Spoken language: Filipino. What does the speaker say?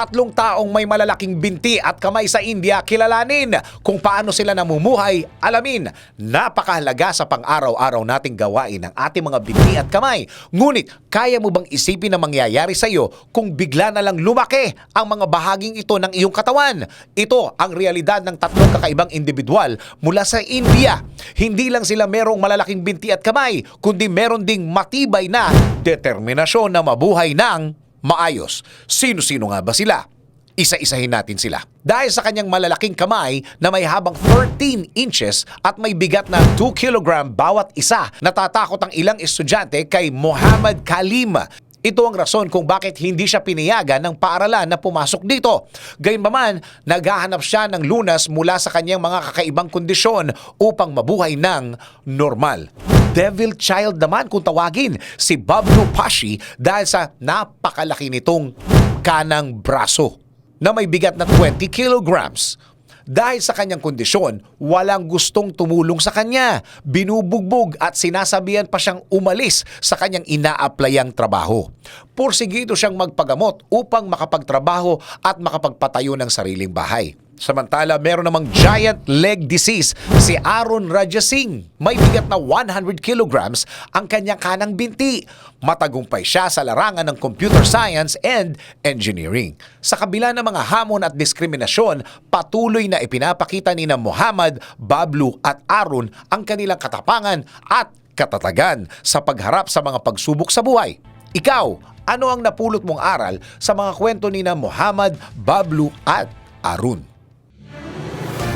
tatlong taong may malalaking binti at kamay sa India kilalanin kung paano sila namumuhay, alamin. Napakahalaga sa pang-araw-araw nating gawain ang ating mga binti at kamay. Ngunit, kaya mo bang isipin na mangyayari sa iyo kung bigla na lang lumaki ang mga bahaging ito ng iyong katawan? Ito ang realidad ng tatlong kakaibang individual mula sa India. Hindi lang sila merong malalaking binti at kamay, kundi meron ding matibay na determinasyon na mabuhay ng maayos. Sino-sino nga ba sila? Isa-isahin natin sila. Dahil sa kanyang malalaking kamay na may habang 13 inches at may bigat na 2 kilogram bawat isa, natatakot ang ilang estudyante kay Muhammad Kalim. Ito ang rason kung bakit hindi siya pinayagan ng paaralan na pumasok dito. Gayunpaman, naghahanap siya ng lunas mula sa kanyang mga kakaibang kondisyon upang mabuhay ng normal. Devil child naman kung tawagin si Bablu Pashi dahil sa napakalaki nitong kanang braso na may bigat na 20 kilograms. Dahil sa kanyang kondisyon, walang gustong tumulong sa kanya. Binubugbog at sinasabihan pa siyang umalis sa kanyang ina-applyang trabaho. Porsigido siyang magpagamot upang makapagtrabaho at makapagpatayo ng sariling bahay. Samantala, meron namang giant leg disease si Aaron Rajasingh. May bigat na 100 kilograms ang kanyang kanang binti. Matagumpay siya sa larangan ng computer science and engineering. Sa kabila ng mga hamon at diskriminasyon, patuloy na ipinapakita ni na Muhammad, Bablu at Aaron ang kanilang katapangan at katatagan sa pagharap sa mga pagsubok sa buhay. Ikaw, ano ang napulot mong aral sa mga kwento ni na Muhammad, Bablu at Arun?